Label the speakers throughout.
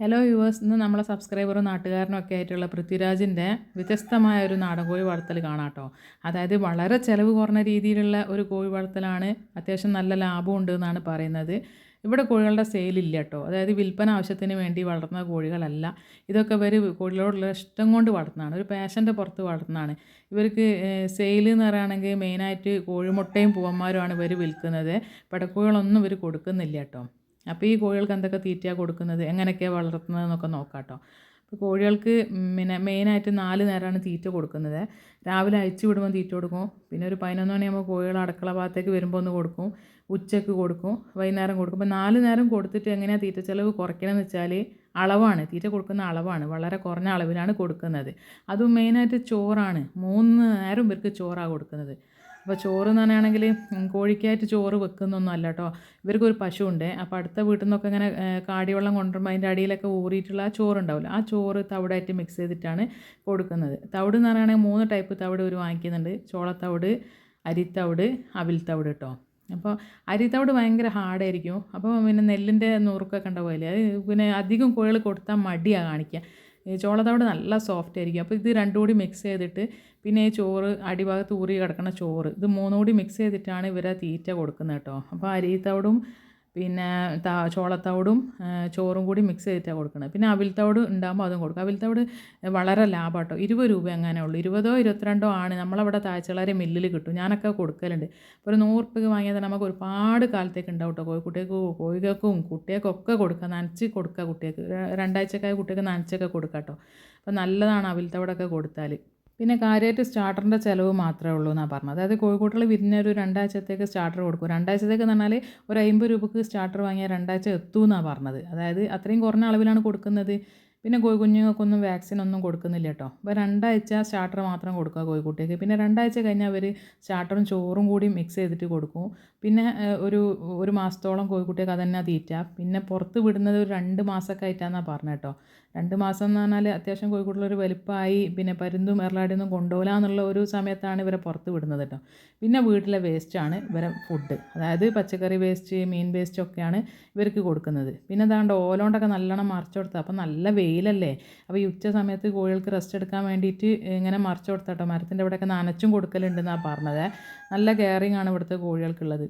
Speaker 1: Hello yours ഇന്ന് നമ്മളെ സബ്സ്ക്രൈബറും നാട്ടുകാരനും ഒക്കെ ആയിട്ടുള്ള പൃഥ്വിരാജിന്റെ വ്യത്യസ്തമായ ഒരു നാടൻ കോഴി വളർത്തൽ കാണാം കേട്ടോ അതായത് വളരെ ചിലവ് കുറഞ്ഞ രീതിയിലുള്ള ഒരു കോഴി വളർത്തലാണ് അത്യാവശ്യം നല്ല ലാഭം ഉണ്ട് എന്നാണ് പറയുന്നത്. ഇവിടെ കോഴികളുടെ സെയിലില്ല കേട്ടോ അതായത് വിൽപ്പന ആവശ്യത്തിന് വേണ്ടി വളർത്തുന്ന കോഴികളല്ല. ഇതൊക്കെ ഇവർ കോഴികളോടുള്ള ഇഷ്ടം കൊണ്ട് വളർത്തുന്നതാണ്. ഒരു പാഷന്റെ പുറത്ത് വളർത്തുന്നതാണ്. ഇവർക്ക് സെയിൽ എന്ന് പറയുകയാണെങ്കിൽ മെയിനായിട്ട് കോഴിമുട്ടയും പൂവന്മാരുമാണ് ഇവർ വിൽക്കുന്നത്. പടക്കോഴികളൊന്നും ഇവർ കൊടുക്കുന്നില്ല കേട്ടോ അപ്പോൾ ഈ കോഴികൾക്ക് എന്തൊക്കെ തീറ്റയാണ് കൊടുക്കുന്നത്? എങ്ങനെയൊക്കെയാണ് വളർത്തുന്നത് എന്നൊക്കെ നോക്കാം കേട്ടോ അപ്പോൾ കോഴികൾക്ക് പിന്നെ മെയിനായിട്ട് നാല് നേരമാണ് തീറ്റ കൊടുക്കുന്നത്. രാവിലെ അയച്ചു വിടുമ്പോൾ തീറ്റ കൊടുക്കും. പിന്നെ ഒരു പതിനൊന്ന് മണിയാകുമ്പോൾ കോഴികൾ അടുക്കള ഭാഗത്തേക്ക് വരുമ്പോൾ ഒന്ന് കൊടുക്കും. ഉച്ചയ്ക്ക് കൊടുക്കും. വൈകുന്നേരം കൊടുക്കും. അപ്പോൾ നാല് നേരം കൊടുത്തിട്ട് എങ്ങനെയാണ് തീറ്റ ചിലവ് കുറയ്ക്കണമെന്ന് വെച്ചാൽ അളവാണ്. തീറ്റ കൊടുക്കുന്ന അളവാണ്. വളരെ കുറഞ്ഞ അളവിലാണ് കൊടുക്കുന്നത്. അതും മെയിനായിട്ട് ചോറാണ്. മൂന്ന് നേരം ഇവർക്ക് ചോറാണ് കൊടുക്കുന്നത്. അപ്പോൾ ചോറ് എന്ന് പറയുകയാണെങ്കിൽ കോഴിക്കായിട്ട് ചോറ് വെക്കുന്നൊന്നും അല്ല കേട്ടോ. ഇവർക്കൊരു പശുവുണ്ട്. അപ്പോൾ അടുത്ത വീട്ടിൽ നിന്നൊക്കെ ഇങ്ങനെ കാടിവെള്ളം കൊണ്ടുവരുമ്പോൾ അതിന്റെ അടിയിലൊക്കെ ഊറിയിട്ടുള്ള ആ ചോറ് ഉണ്ടാവില്ല. ആ ചോറ് തവിടായിട്ട് മിക്സ് ചെയ്തിട്ടാണ് കൊടുക്കുന്നത്. തവിട് എന്ന് പറയുകയാണെങ്കിൽ മൂന്ന് ടൈപ്പ് തവിട് ഒരു വാങ്ങിക്കുന്നുണ്ട്. ചോളത്തവിട് അരിത്തവിട് അവിൽത്തവിട് കേട്ടോ. അപ്പോൾ അരിത്തവിട് ഭയങ്കര ഹാർഡായിരിക്കും അപ്പോൾ പിന്നെ നെല്ലിന്റെ നുറുക്കൊക്കെ ഉണ്ടാവില്ലേ അത് പിന്നെ അധികം കോഴികൾ കൊടുത്താൽ മടിയാണ് കാണിക്കുക ചോളത്തവിട് നല്ല സോഫ്റ്റ് ആയിരിക്കും. അപ്പോൾ ഇത് രണ്ടും കൂടി മിക്സ് ചെയ്തിട്ട് പിന്നെ ഈ ചോറ് അടിഭാഗത്ത് ഊറി കിടക്കുന്ന ചോറ് ഇത് മൂന്നും കൂടി മിക്സ് ചെയ്തിട്ടാണ് ഇവരെ തീറ്റ കൊടുക്കുന്നത് കേട്ടോ. അപ്പോൾ അരിത്തവിടും പിന്നെ താ ചോളത്തോടും ചോറും കൂടി മിക്സ് ചെയ്തിട്ടാണ് കൊടുക്കുന്നത് പിന്നെ അവിൽത്തോട് ഉണ്ടാകുമ്പോൾ അതും കൊടുക്കും. അവിൽത്തോട് വളരെ ലാഭം കേട്ടോ ഇരുപത് രൂപ എങ്ങനെ ഉള്ളൂ. ഇരുപതോ ഇരുപത്തിരണ്ടോ ആണ് നമ്മളവിടെ താഴ്ചകളരെ മില്ലിൽ കിട്ടും. ഞാനൊക്കെ കൊടുക്കലുണ്ട്. ഇപ്പോൾ ഒരു നൂറ് രൂപയ്ക്ക് വാങ്ങിയാൽ തന്നെ നമുക്ക് ഒരുപാട് കാലത്തേക്ക് ഉണ്ടാവും കേട്ടോ കോഴിക്കുട്ടികൾക്ക് കോഴികൾക്കും കുട്ടികൾക്കൊക്കെ കൊടുക്കുക നനച്ച് കൊടുക്കുക കുട്ടികൾക്ക്. രണ്ടാഴ്ചക്കായ കുട്ടികൾക്ക് നനച്ചൊക്കെ കൊടുക്കാം കേട്ടോ അപ്പോൾ നല്ലതാണ് അവിൽത്തോടൊക്കെ കൊടുത്താൽ പിന്നെ കാര്യമായിട്ട് സ്റ്റാർട്ടറിന്റെ ചിലവ് മാത്രമേ ഉള്ളൂ എന്നാണ് പറഞ്ഞത്. അതായത് കോഴിക്കോട്ടിൽ വിരുന്നൊരു രണ്ടാഴ്ചത്തേക്ക് സ്റ്റാർട്ടർ കൊടുക്കും. രണ്ടാഴ്ചത്തേക്ക് എന്ന് പറഞ്ഞാൽ ഒരു അമ്പത് രൂപക്ക് സ്റ്റാർട്ടർ വാങ്ങിയാൽ രണ്ടാഴ്ച എത്തും എന്നാണ് പറഞ്ഞത്. അതായത് അത്രയും കുറഞ്ഞ അളവിലാണ് കൊടുക്കുന്നത്. പിന്നെ കോഴി കുഞ്ഞുങ്ങൾക്കൊന്നും വാക്സിൻ ഒന്നും കൊടുക്കുന്നില്ല കേട്ടോ. അപ്പോൾ രണ്ടാഴ്ച സ്റ്റാർട്ടർ മാത്രം കൊടുക്കുക കോഴിക്കുട്ടിക്ക്. പിന്നെ രണ്ടാഴ്ച കഴിഞ്ഞാൽ അവർ സ്റ്റാർട്ടറും ചോറും കൂടി മിക്സ് ചെയ്തിട്ട് കൊടുക്കും. പിന്നെ ഒരു ഒരു മാസത്തോളം കോഴിക്കുട്ടിക്ക് തന്നെ തീറ്റ. പിന്നെ പുറത്ത് വിടുന്നത് ഒരു രണ്ട് മാസമൊക്കെ ആയിട്ടാണെന്നാണ് പറഞ്ഞത് കേട്ടോ. രണ്ട് മാസം എന്ന് പറഞ്ഞാൽ അത്യാവശ്യം കോഴിക്കോട്ടിലൊരു വലുപ്പമായി പിന്നെ പരുന്തും എറളാടിയൊന്നും കൊണ്ടുപോകില്ല എന്നുള്ള ഒരു സമയത്താണ് ഇവരെ പുറത്ത് വിടുന്നത് കേട്ടോ. പിന്നെ വീട്ടിലെ വേസ്റ്റാണ് ഇവരെ ഫുഡ് അതായത് പച്ചക്കറി വേസ്റ്റ് മീൻ വേസ്റ്റ് ഒക്കെയാണ് ഇവർക്ക് കൊടുക്കുന്നത്. പിന്നെ അതാണ്ട് ഓലോണ്ടൊക്കെ നല്ലോണം മറിച്ച് കൊടുത്താൽ അപ്പോൾ നല്ല വെയിലല്ലേ? അപ്പോൾ ഈ ഉച്ച സമയത്ത് കോഴികൾക്ക് റെസ്റ്റ് എടുക്കാൻ വേണ്ടിയിട്ട് ഇങ്ങനെ മറിച്ച് കൊടുത്താട്ടോ മരത്തിന്റെ ഇവിടെയൊക്കെ നനച്ചും കൊടുക്കലുണ്ടെന്നാണ് പറഞ്ഞത്. നല്ല കെയറിങ് ആണ് ഇവിടുത്തെ കോഴികൾക്കുള്ളത്.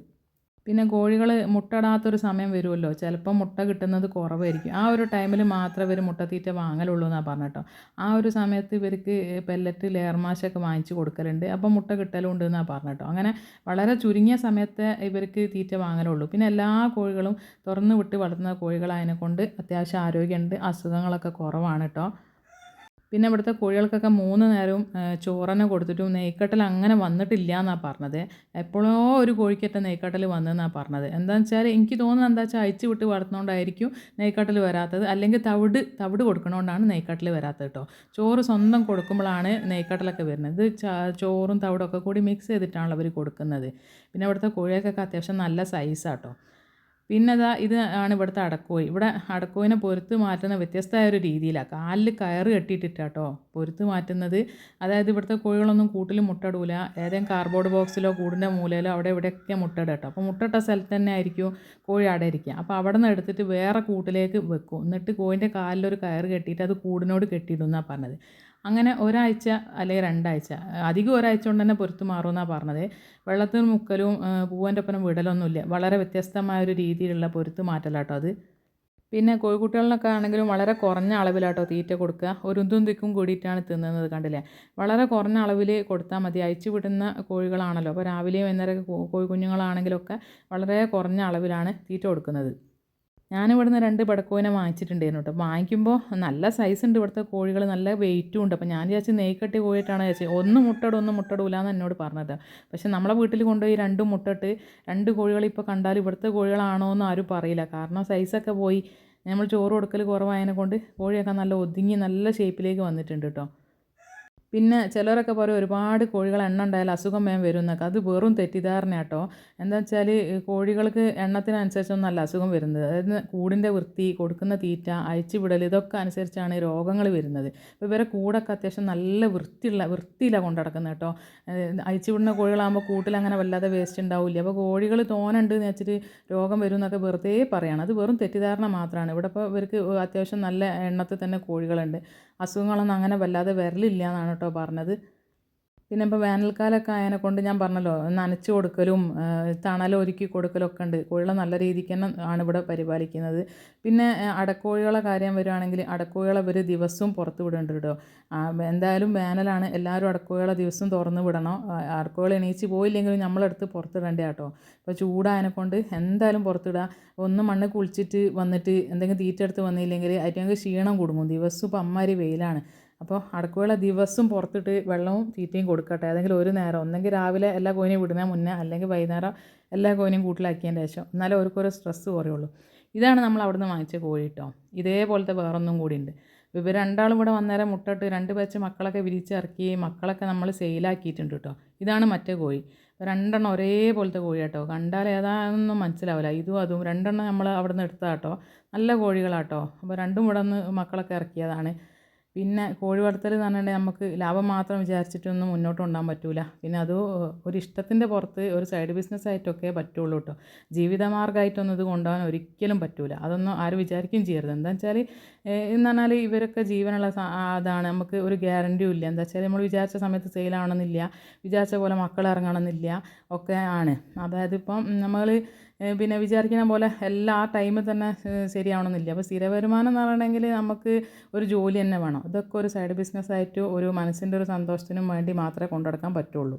Speaker 1: പിന്നെ കോഴികൾ മുട്ടടാത്തൊരു സമയം വരുമല്ലോ. ചിലപ്പോൾ മുട്ട കിട്ടുന്നത് കുറവായിരിക്കും. ആ ഒരു ടൈമിൽ മാത്രമേ ഇവർ മുട്ടത്തീറ്റ വാങ്ങലുള്ളൂ എന്നാണ് പറഞ്ഞിട്ടോ. ആ ഒരു സമയത്ത് ഇവർക്ക് പെല്ലറ്റ് ലെയർമാശൊക്കെ വാങ്ങിച്ച് കൊടുക്കലുണ്ട്. അപ്പോൾ മുട്ട കിട്ടലുണ്ട് എന്നാണ് പറഞ്ഞിട്ടോ. അങ്ങനെ വളരെ ചുരുങ്ങിയ സമയത്ത് ഇവർക്ക് തീറ്റ വാങ്ങലുള്ളൂ. പിന്നെ എല്ലാ കോഴികളും തുറന്ന് വിട്ട് വളർത്തുന്ന കോഴികളായതിനെ കൊണ്ട് അത്യാവശ്യം ആരോഗ്യമുണ്ട്. അസുഖങ്ങളൊക്കെ കുറവാണ് കേട്ടോ പിന്നെ ഇവിടുത്തെ കോഴികൾക്കൊക്കെ മൂന്ന് നേരവും ചോറന്നെ കൊടുത്തിട്ടും നെയ്ക്കട്ടൽ അങ്ങനെ വന്നിട്ടില്ല എന്നാണ് പറഞ്ഞത്. എപ്പോഴോ ഒരു കോഴിക്കറ്റ നെയ്ക്കട്ടൽ വന്നതെന്നാണ് പറഞ്ഞത്. എന്താണെന്ന് വെച്ചാൽ എനിക്ക് തോന്നുന്നത് എന്താ വെച്ചാൽ അയച്ചു വിട്ട് വളർത്തുന്നതുകൊണ്ടായിരിക്കും നെയ്ക്കട്ടൽ വരാത്തത്. അല്ലെങ്കിൽ തവിട് തവിട് കൊടുക്കണോണ്ടാണ് നെയ്ക്കട്ടൽ വരാത്തത് കേട്ടോ. ചോറ് സ്വന്തം കൊടുക്കുമ്പോഴാണ് നെയ്ക്കട്ടലൊക്കെ വരുന്നത്. ഇത് ചോറും തവിടൊക്കെ കൂടി മിക്സ് ചെയ്തിട്ടാണല്ലോ അവർ കൊടുക്കുന്നത്. പിന്നെ ഇവിടുത്തെ കോഴികൾക്കൊക്കെ അത്യാവശ്യം നല്ല സൈസാട്ടോ പിന്നെ അതാ ഇത് ആണ് ഇവിടുത്തെ അടക്കോയി ഇവിടെ അടക്കോയിനെ പൊരുത്ത് മാറ്റുന്ന വ്യത്യസ്തമായ ഒരു രീതിയിലാണ് കാലിൽ കയറ് കെട്ടിയിട്ടിട്ടാട്ടോ പൊരുത്ത് മാറ്റുന്നത്. അതായത് ഇവിടുത്തെ കോഴികളൊന്നും കൂട്ടിൽ മുട്ടടൂല. ഏതെങ്കിലും കാർബോർഡ് ബോക്സിലോ കൂടിന്റെ മൂലയിലോ അവിടെ ഇവിടെയൊക്കെ മുട്ടയിട അപ്പോൾ മുട്ടയിട്ട സ്ഥലത്ത് തന്നെ ആയിരിക്കും കോഴി അവിടെ ഇരിക്കുക. അപ്പോൾ അവിടെ നിന്ന് എടുത്തിട്ട് വേറെ കൂട്ടിലേക്ക് വെക്കും. എന്നിട്ട് കോഴിന്റെ കാലിലൊരു കയറ് കെട്ടിയിട്ട് അത് കൂടിനോട് കെട്ടിയിടും എന്നാണ് പറഞ്ഞത്. അങ്ങനെ ഒരാഴ്ച അല്ലെങ്കിൽ രണ്ടാഴ്ച അധികം ഒരാഴ്ച കൊണ്ട് തന്നെ പൊരുത്ത് മാറുമെന്നാണ് പറഞ്ഞത്. വെള്ളത്തിൽ മുക്കലും പൂവന്റെ ഒപ്പം വിടലൊന്നുമില്ല. വളരെ വ്യത്യസ്തമായ ഒരു രീതിയിലുള്ള പൊരുത്ത് മാറ്റലാട്ടോ അത്. പിന്നെ കോഴിക്കുട്ടികളിനൊക്കെ ആണെങ്കിലും വളരെ കുറഞ്ഞ അളവിലാട്ടോ തീറ്റ കൊടുക്കുക. ഒരു തിക്കും കൂടിയിട്ടാണ് തിന്നുന്നത് കണ്ടില്ലേ? വളരെ കുറഞ്ഞ അളവിൽ കൊടുത്താൽ മതി. അയച്ചു വിടുന്ന കോഴികളാണല്ലോ. അപ്പോൾ രാവിലെയും വൈകുന്നേരം കോഴി കുഞ്ഞുങ്ങളാണെങ്കിലൊക്കെ വളരെ കുറഞ്ഞ അളവിലാണ് തീറ്റ കൊടുക്കുന്നത്. ഞാനിവിടുന്ന് രണ്ട് പടക്കോയിനെ വാങ്ങിച്ചിട്ടുണ്ടായിരുന്നു കേട്ടോ. വാങ്ങിക്കുമ്പോൾ നല്ല സൈസ് ഉണ്ട് ഇവിടുത്തെ കോഴികൾ നല്ല വെയിറ്റും ഉണ്ട്. അപ്പോൾ ഞാൻ വിചാരിച്ച് നെയ്ക്കട്ടി പോയിട്ടാണ് വിചാരിച്ചത് ഒന്ന് മുട്ടടും ഒന്ന് മുട്ടടൂല എന്ന് എന്നോട് പറഞ്ഞത്. പക്ഷേ നമ്മളെ വീട്ടിൽ കൊണ്ടുപോയി രണ്ട് മുട്ടട്ട് രണ്ട് കോഴികൾ ഇപ്പോൾ കണ്ടാൽ ഇവിടുത്തെ കോഴികളാണോ എന്ന് ആരും പറയില്ല. കാരണം സൈസൊക്കെ പോയി. നമ്മൾ ചോറ് കൊടുക്കൽ കുറവായതിനെ കൊണ്ട് കോഴിയൊക്കെ നല്ല ഒതുങ്ങി നല്ല ഷേപ്പിലേക്ക് വന്നിട്ടുണ്ട് കേട്ടോ. പിന്നെ ചിലരൊക്കെ പറയും ഒരുപാട് കോഴികൾ എണ്ണ ഉണ്ടായാൽ അസുഖം വേഗം വരും എന്നൊക്കെ. അത് വെറും തെറ്റിദ്ധാരണ കേട്ടോ എന്താ വെച്ചാൽ കോഴികൾക്ക് എണ്ണത്തിനനുസരിച്ചൊന്നല്ല അസുഖം വരുന്നത്. അതായത് കൂടിന്റെ വൃത്തി കൊടുക്കുന്ന തീറ്റ അഴിച്ചുവിടൽ ഇതൊക്കെ അനുസരിച്ചാണ് രോഗങ്ങൾ വരുന്നത്. അപ്പോൾ ഇവരെ കൂടൊക്കെ അത്യാവശ്യം നല്ല വൃത്തിയുള്ള വൃത്തിയിലാണ് കൊണ്ടു നടക്കുന്നത് കേട്ടോ. അഴിച്ചുവിടുന്ന കോഴികളാകുമ്പോൾ കൂട്ടിൽ അങ്ങനെ വല്ലാതെ വേസ്റ്റ് ഉണ്ടാവില്ല. അപ്പോൾ കോഴികൾ തോനുണ്ട് എന്ന് വെച്ചിട്ട് രോഗം വരും എന്നൊക്കെ വെറുതെ പറയുകയാണ് അത് വെറും തെറ്റിദ്ധാരണ മാത്രമാണ്. ഇവിടെ ഇപ്പോൾ ഇവർക്ക് അത്യാവശ്യം നല്ല എണ്ണത്തിൽ തന്നെ കോഴികളുണ്ട്. അസുഖങ്ങളൊന്നും അങ്ങനെ വല്ലാതെ വരലില്ല എന്നാണ് കേട്ടോ പറഞ്ഞത്. പിന്നെ ഇപ്പോൾ വേനൽക്കാലമൊക്കെ ആയതിനെ കൊണ്ട് ഞാൻ പറഞ്ഞല്ലോ നനച്ച് കൊടുക്കലും തണലൊരുക്കി കൊടുക്കലും ഒക്കെ ഉണ്ട്. കോഴികളെ നല്ല രീതിക്ക് തന്നെ ആണ് ഇവിടെ പരിപാലിക്കുന്നത്. പിന്നെ അടക്കോഴികളെ കാര്യം വരുവാണെങ്കിൽ അടക്കോഴികളെ ഇവർ ദിവസവും പുറത്ത് വിടുന്നുണ്ട് കേട്ടോ. എന്തായാലും വേനലാണ് എല്ലാവരും അടക്കോഴികളെ ദിവസം തുറന്ന് വിടണം. അടക്കോഴികൾ എണീച്ച് പോയില്ലെങ്കിലും നമ്മളെടുത്ത് പുറത്തിടേണ്ട കേട്ടോ. ഇപ്പോൾ ചൂടായതിനെ കൊണ്ട് എന്തായാലും പുറത്തിടുക ഒന്ന് മണ്ണ് കുളിച്ചിട്ട് വന്നിട്ട് എന്തെങ്കിലും തീറ്റ എടുത്ത് വന്നില്ലെങ്കിൽ അതിനൊക്കെ ക്ഷീണം കുടുങ്ങും ദിവസവും ഇപ്പം അമ്മമാർ വെയിലാണ്. അപ്പോൾ അടക്കുവേള ദിവസവും പുറത്തിട്ട് വെള്ളവും തീറ്റയും കൊടുക്കട്ടെ. ഏതെങ്കിലും ഒരു നേരം. ഒന്നെങ്കിൽ രാവിലെ എല്ലാ കോയിനെയും വിടുന്ന മുന്നേ അല്ലെങ്കിൽ വൈകുന്നേരം എല്ലാ കോയിനെയും കൂട്ടിലാക്കിയതിന്റെ ശേഷം. എന്നാലേ അവർക്കൊരു സ്ട്രെസ്സ് കുറയുള്ളൂ. ഇതാണ് നമ്മൾ അവിടുന്ന് വാങ്ങിച്ച കോഴി കേട്ടോ ഇതേപോലത്തെ വേറൊന്നും കൂടി ഉണ്ട്. ഇവർ രണ്ടാളും കൂടെ വന്നേരം മുട്ടിട്ട് രണ്ട് വെച്ച് മക്കളൊക്കെ വിരിച്ചിറക്കി മക്കളൊക്കെ നമ്മൾ സെയിലാക്കിയിട്ടുണ്ട് കേട്ടോ ഇതാണ് മറ്റേ കോഴി. രണ്ടെണ്ണം ഒരേപോലത്തെ കോഴി കേട്ടോ കണ്ടാൽ ഏതാണെന്നും മനസ്സിലാവില്ല. ഇതും അതും രണ്ടെണ്ണം നമ്മൾ അവിടെ നിന്ന് എടുത്താൽ കേട്ടോ നല്ല കോഴികളാട്ടോ അപ്പോൾ രണ്ടും കൂടെ നിന്ന് മക്കളൊക്കെ ഇറക്കിയതാണ്. പിന്നെ കോഴി വളർത്തൽ എന്ന് പറഞ്ഞിട്ടുണ്ടെങ്കിൽ നമുക്ക് ലാഭം മാത്രം വിചാരിച്ചിട്ടൊന്നും മുന്നോട്ട് കൊണ്ടുപോകാൻ പറ്റൂല. പിന്നെ അത് ഒരു ഇഷ്ടത്തിന്റെ പുറത്ത് ഒരു സൈഡ് ബിസിനസ് ആയിട്ടൊക്കെ പറ്റുള്ളൂ കേട്ടോ. ജീവിതമാർഗമായിട്ടൊന്നും ഇത് കൊണ്ടുപോകാൻ ഒരിക്കലും പറ്റൂല. അതൊന്നും ആരും വിചാരിക്കുകയും ചെയ്യരുത്. എന്താ വെച്ചാൽ എന്ന് പറഞ്ഞാൽ ഇവരൊക്കെ ജീവനുള്ള അതാണ്. നമുക്ക് ഒരു ഗ്യാരണ്ടിയും ഇല്ല. എന്താ വെച്ചാൽ നമ്മൾ വിചാരിച്ച സമയത്ത് സെയിലാവണമെന്നില്ല വിചാരിച്ച പോലെ മക്കൾ ഇറങ്ങണമെന്നില്ല. ഒക്കെ ആണ്. അതായത് ഇപ്പം നമ്മൾ പിന്നെ വിചാരിക്കുന്ന പോലെ എല്ലാ ആ ടൈമിൽ തന്നെ ശരിയാവണമെന്നില്ല. അപ്പോൾ സ്ഥിര വരുമാനം എന്ന് പറയണമെങ്കിൽ നമുക്ക് ഒരു ജോലി തന്നെ വേണം. ഇതൊക്കെ ഒരു സൈഡ് ബിസിനസ്സായിട്ട് ഒരു മനസ്സിന്റെ ഒരു സന്തോഷത്തിനും വേണ്ടി മാത്രമേ കൊണ്ടുനടക്കാൻ പറ്റുള്ളൂ.